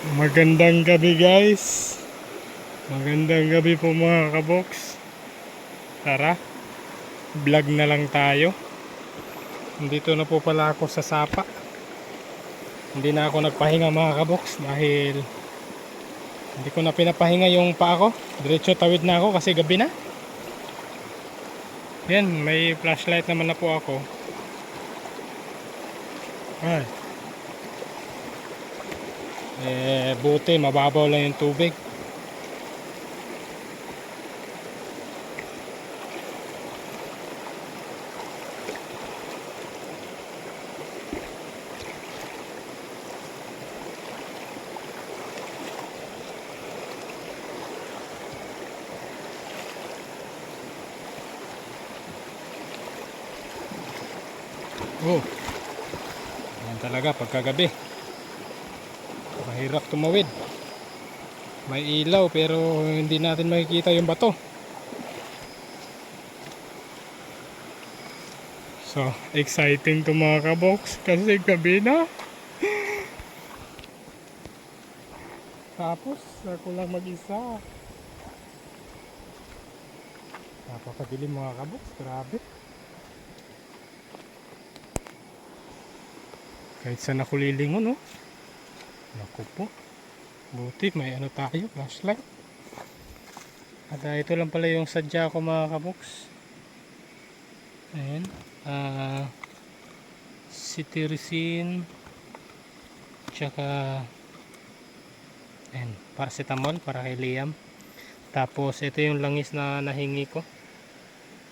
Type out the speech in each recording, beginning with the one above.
Magandang gabi guys. Magandang gabi po mga kabox. Tara, vlog na lang tayo. Nandito na po pala ako sa sapa. Hindi na ako nagpahinga mga kabox dahil hindi ko na pinapahinga yung paa ko. Diretso tawid na ako kasi gabi na. Yan, may flashlight naman na po ako. Ay. Eh, buti, mababaw lang yung tubig. Oh. Yan talaga pagkagabi. Mahirap tumawid. May ilaw pero hindi natin makikita yung bato. So, exciting to mga kabox kasi gabi na. Tapos, ako lang mag-isa. Napakadilim mga kabox, grabe. Kahit saan ako lilingon, oh. Naku po. Buti, may ano tayo, flashlight. At ah, ito lang pala yung sadya ko mga kabox. Ayan. Ah, cetirizine. Tsaka, ayan, paracetamol para kay Liam. Tapos, ito yung langis na nahingi ko.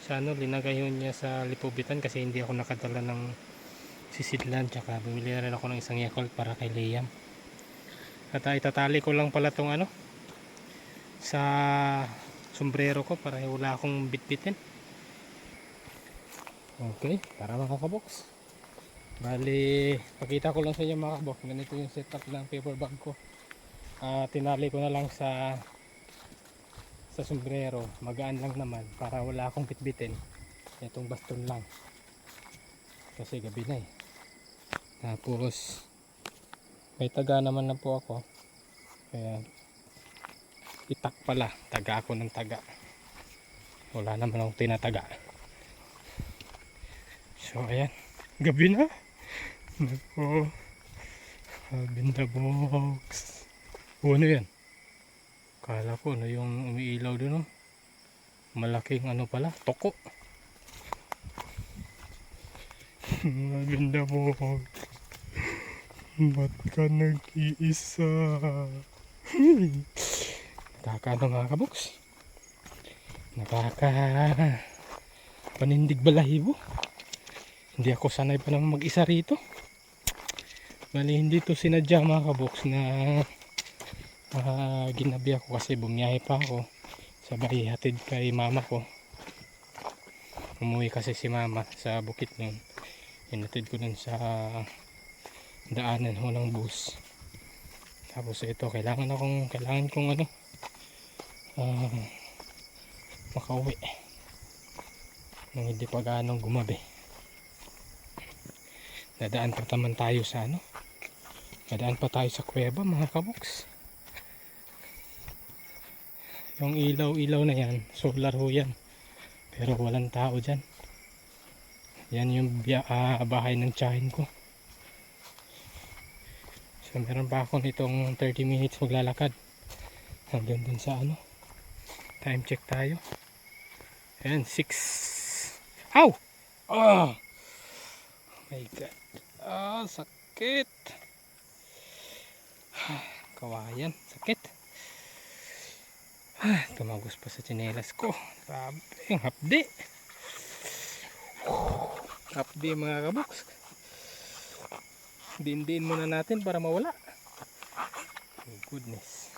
Sa ano, linagay niya sa lipubitan kasi hindi ako nakadala ng sisidlan tsaka bumili na rin ako ng isang yakult para kay Liam at uh, itatali ko lang pala tong ano sa sombrero ko para wala akong bitbitin. Okay para makakabox bali pakita ko lang sa inyo mga kabox. Ganito yung setup ng paper bag ko. Uh, tinali ko na lang sa sa sombrero. Magaan lang naman para wala akong bitbitin. Itong baston lang. Kasi gabi na eh. Tapos may taga naman na po ako. Kaya itak pala. Taga ako ng taga. Wala naman akong tinataga. So ayan. Gabi na. Nako. In the box. O, ano yan? Kala ko ano yung umiilaw dun oh. malaking ano pala? Toko. Maganda po Ba't ka nag-iisa? Nakaka ano mga kaboks? Nakaka panindig balahibo. Hindi ako sanay pa naman mag-isa rito. Bali hindi to sinadya mga kaboks na uh, ginabi ako kasi bumiyahe pa ako. Sabay hatid kay mama ko. Umuwi kasi si mama sa bukit nun. Hinatid ko nun sa daanan ho ng bus. Tapos ito kailangan akong kailangan kong ano uh, makauwi. Nang hindi pa ganong gumabi. Dadaan pa naman tayo sa ano dadaan pa tayo sa kuweba mga kaboks. Yung ilaw ilaw na yan solar ho yan. Pero walang tao dyan. Yan yung uh, bahay ng tsahin ko So meron pa ako nitong 30 minutes maglalakad. Hanggang dun sa ano. Time check tayo. Ayan, 6. Ow! Oh! oh my god. Ah, oh, sakit. Kawayan, sakit. Ah, tumagos pa sa tsinelas ko. Grabe, ang hapdi. Hapdi mga kaboks din muna natin para mawala. Oh goodness.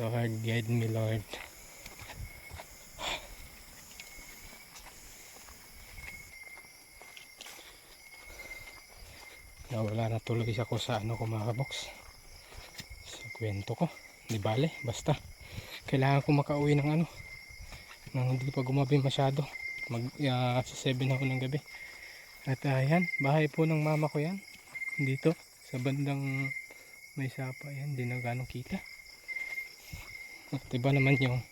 Lord guide me Lord. Nawala na tuloy ako sa ano ko mga box. Sa kwento ko. Di bale basta. Kailangan ko makauwi ng ano. Nang hindi pa gumabi masyado. Mag uh, sa 7 ako ng gabi. At uh, bahay po ng mama ko yan dito sa bandang May sapa yan, hindi na ganong kita. At iba naman yung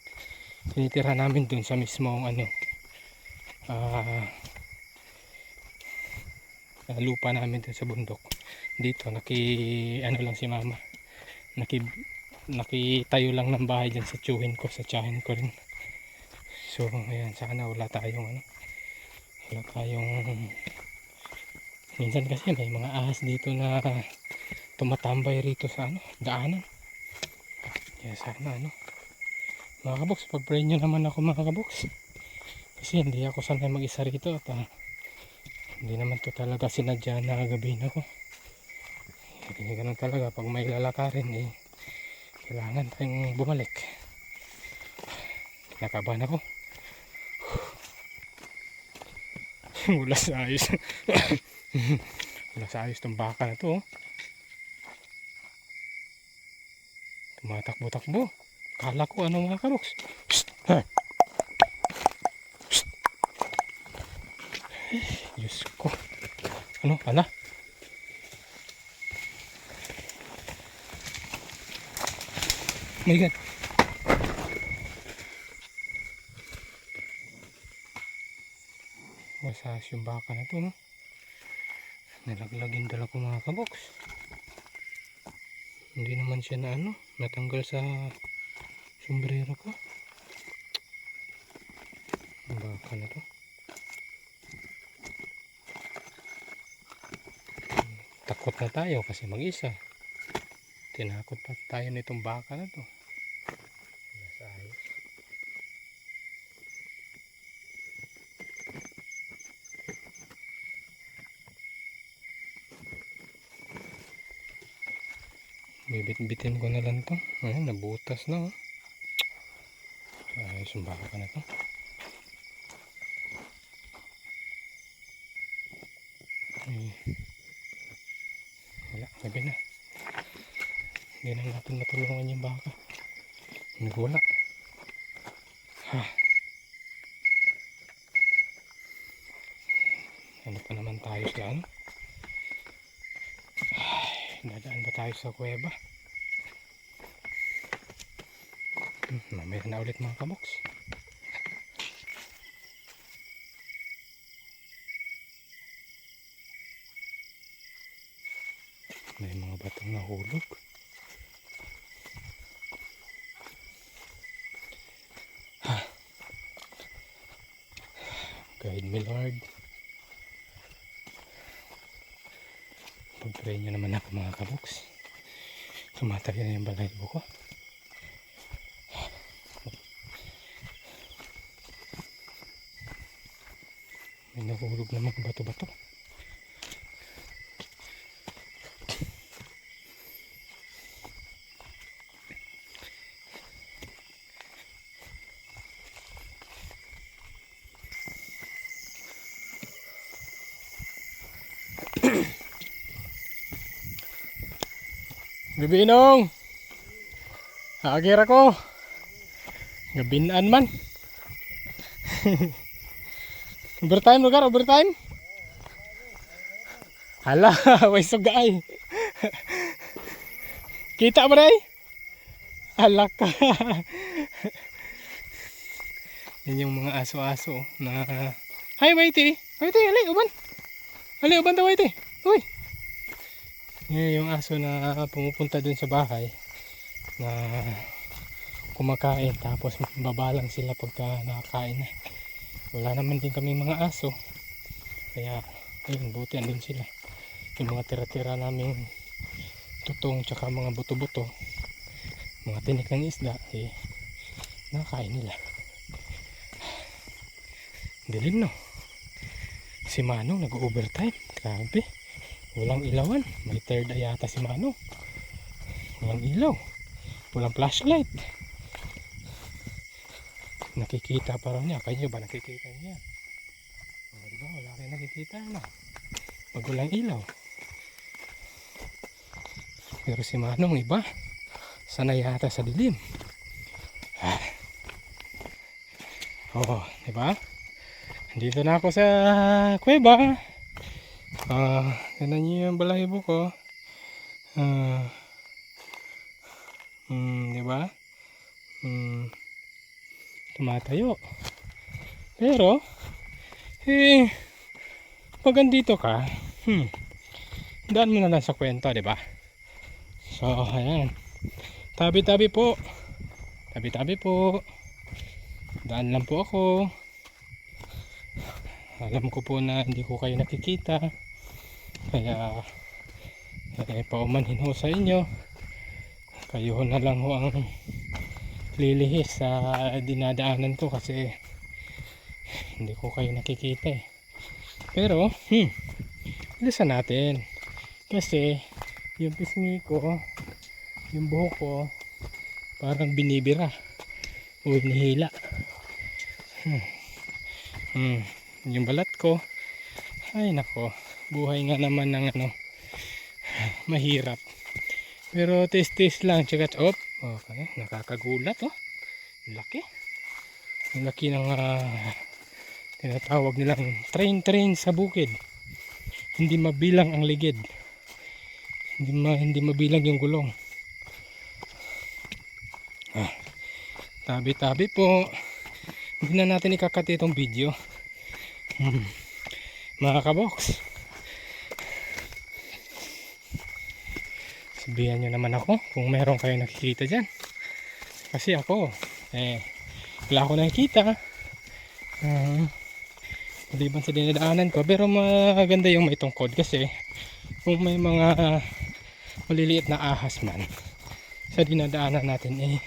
tinitira namin dun sa mismong ano, ah, lupa namin dun sa bundok. Dito, naki, ano lang si mama. Naki, nakitayo lang ng bahay dyan sa tsuhin ko, sa tsahin ko rin. So, ayan, sana wala tayong ano, wala tayong minsan kasi may mga ahas dito na tumatambay rito sa ano, daanan. Kaya sana ano, mga kaboks, pag-pray nyo naman ako mga kaboks. Kasi hindi ako sanay mag-isa rito at ah, hindi naman to talaga sinadya na gabihin ako. Hindi ganun talaga pag may lalakarin eh, kailangan tayong bumalik. Nakabahan ako. Wala sa ayos. Wala ayos tong baka na to. oh. Tumatakbo-takbo. Kala ko ano mga karoks. Psst! Psst! Diyos ko. Ano? Ala? My God. Masas yung baka na to, no? Nalaglagin dala ko mga kaboks. Hindi naman siya na ano, natanggal sa sombrero ko. Baka na to. Takot na tayo kasi mag-isa. Tinakot pa tayo nitong baka na to. Bibit-bitin ko na lang to. Ayun, nabutas na. Oh. Ayos yung na to. Ay. Wala, gabi na. Hindi na natin matulungan yung baka. Nagwala. Ha. Ano pa naman tayo sa ano? Dadaan ba tayo sa kuweba? Hmm, mamaya na ulit mga kaboks. May mga batong nahulog. Ha. Guide me Lord. Pag-pray nyo naman ako mga kaboks. Tumatabi na yung balahibo ko. May nahulog na mga bato-bato. Bibinong! Agir ako! Gabinaan man! overtime lugar, overtime? Hala, way sugay! Kita ba rin? Hala ka! Yan yung mga aso-aso na... Hi, Waiti! Waiti, alay, uban! Alay, uban ta, Waiti! Uy! Yan yung aso na pumupunta dun sa bahay na kumakain tapos babalang sila pagka nakakain na. Wala naman din kami mga aso. Kaya ayun buti andun sila. Yung mga tira-tira naming tutong tsaka mga buto-buto mga tinik ng isda eh nakakain nila. Dilim no. Si Manong nag-overtime. Grabe. Walang ilawan. May third eye yata si Manong. Walang ilaw. Walang flashlight. Nakikita pa raw niya. Kayo ba nakikita niya? O, diba? Wala kayo nakikita na. Pag walang ilaw. Pero si Manong iba. Sanay yata sa dilim. Oo, diba? Dito na ako sa kuweba. Ah, uh, tingnan niyo yung balahibo ko. Ah, Hmm, di ba? Hmm, tumatayo. Pero, eh, pag andito ka, hmm, daan mo na lang sa kwento, di ba? So, ayan. Tabi-tabi po. Tabi-tabi po. Daan lang po ako. Alam ko po na hindi ko kayo nakikita. Kaya, eh, paumanhin ho sa inyo. Kayo na lang ho ang lilihis sa dinadaanan ko kasi hindi ko kayo nakikita eh. Pero, hmm, bilisan natin. Kasi, yung pisngi ko, yung buhok ko, parang binibira. O hinihila. Hmm. Hmm. Yung balat ko, ay nako, buhay nga naman ng ano, mahirap. Pero taste-taste lang, tsaka op, okay, nakakagulat oh. Laki. Laki ng ah, tinatawag nilang train-train sa bukid. Hindi mabilang ang ligid. Hindi, ma, hindi mabilang yung gulong. Ah, tabi-tabi po. Hindi na natin ikakati itong video. Hmm. Mga kabox. Sabihan nyo naman ako kung meron kayo nakikita dyan. Kasi ako, eh, wala ako nakikita. Uh, maliban sa dinadaanan ko. Pero maganda yung may tungkod kasi kung may mga maliliit na ahas man sa dinadaanan natin eh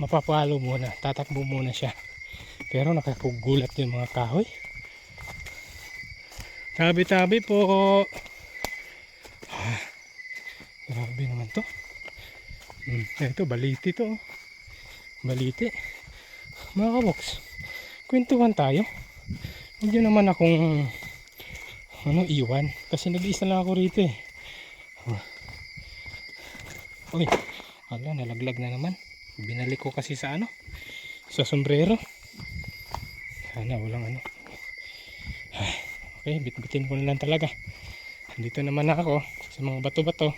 mapapalo muna, tatakbo muna siya. Pero nakakugulat yung mga kahoy. Tabi-tabi po. Ah, Grabe naman to. Hmm, ito, baliti to. Baliti. Mga kaboks, kwentuhan tayo. Huwag naman akong ano, iwan. Kasi nag-iisa lang ako rito eh. Uy, ala, nalaglag na naman. Binalik ko kasi sa ano, sa sombrero. Sana walang ano. Ay, Okay, bitbitin ko na lang talaga. Dito naman ako sa mga bato-bato.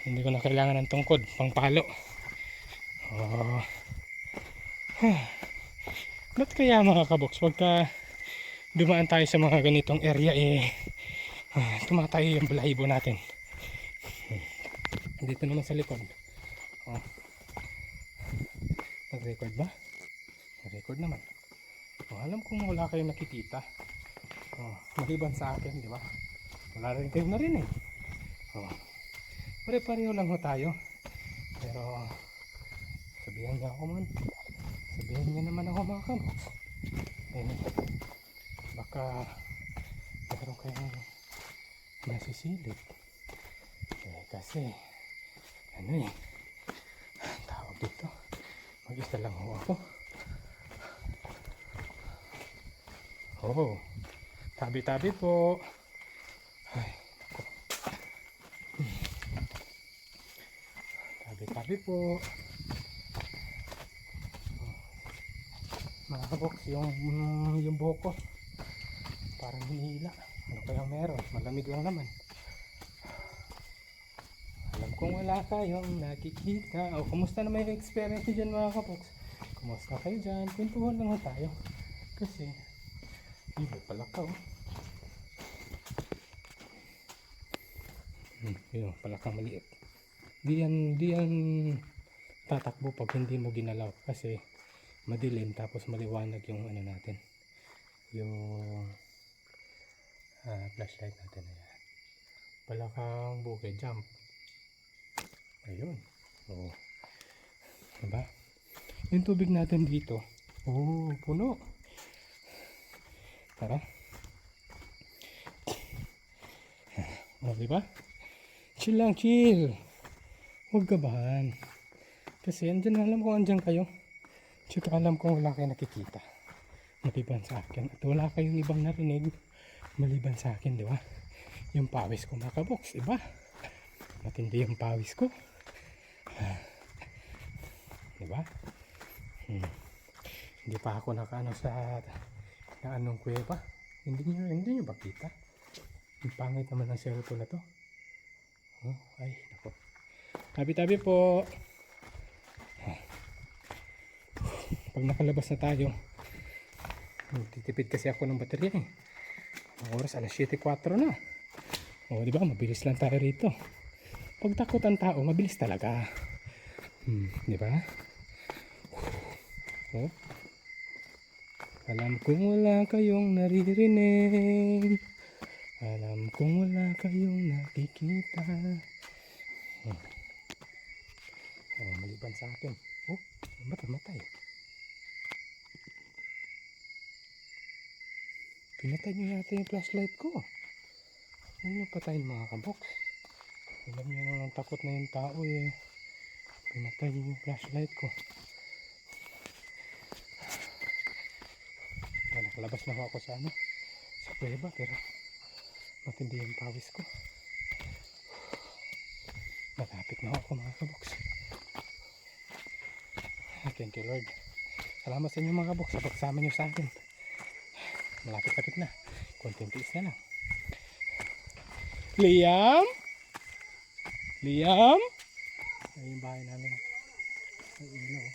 Hindi ko na kailangan ng tungkod, pangpalo. Oh. Ba't kaya mga kaboks, pagka dumaan tayo sa mga ganitong area eh, ah, tumatayo yung balahibo natin. Hmm. Dito naman sa likod. Oh. Nag-record ba? Nag-record naman. Oh, alam kong wala kayong nakikita. Oh, maliban sa akin, di ba? Wala rin kayo na rin eh. Oh. Pare-pareho lang ho tayo. Pero sabihan niya ako man. Sabihan niya naman ako mga kaboks. Eh, baka meron kayong nasisilip. Eh, kasi ano eh, tawag dito. Mag-isa lang ho ako. Oh, tabi-tabi po. Ay, ako. Hmm. Tabi-tabi po. Oh. Mga kaboks, yung, yung buhok ko. Parang hinihila. Ano kaya meron? Malamig lang naman. Alam kong wala kayong nakikita. O, kumusta naman yung experience nyo dyan mga kaboks? Kumusta kayo dyan? Kwentuhan lang tayo. Kasi, hindi may palakaw. Hmm, yun, palakang maliit. Di yan, di yan tatakbo pag hindi mo ginalaw. Kasi, madilim tapos maliwanag yung ano natin. Yung ah, flashlight natin. Ayan. Palakang bukid, jump. Ayun. Oo. Diba? Yung tubig natin dito. Oh, puno. Tara. O, diba? Chill lang, chill. Huwag kabahan. Kasi andyan alam ko andyan kayo. Tsaka alam ko wala kayo nakikita. Maliban sa akin. At wala kayong ibang narinig. Maliban sa akin, di ba? Yung pawis ko mga kaboks, iba. Matindi yung pawis ko. Di ba? Hmm. Hindi pa ako nakaano sa na anong kuweba. Hindi nyo, hindi nyo ba kita? Ang pangit naman ng cellphone na to. Oh, ay, nako. Tabi-tabi po. pag nakalabas na tayo, titipid kasi ako ng baterya eh. Ang oras, alas 7.04 na. O, di ba? Mabilis lang tayo rito. Pag takot ang tao, mabilis talaga. Hmm, di ba? Oh. Alam kong wala kayong naririnig. Alam kong wala kayong nakikita. Hmm. Maliban sa akin. Oh, ba't namatay? Pinatay niyo yata yung flashlight ko. Ano patayin mga kabox? Alam niyo na nang takot na yung tao eh. Pinatay niyo yung flashlight ko. Ah, nakalabas na ako sa ano. Sa kuweba pero matindi yung pawis ko. Malapit na ako mga kabox. Ah, Thank you Lord. Salamat sa inyo mga kabox sa pagsama niyo sa akin. Malapit-lapit na. Konting tiis na lang. Liam? Liam? Ay yung bahay namin. Ay, ilaw.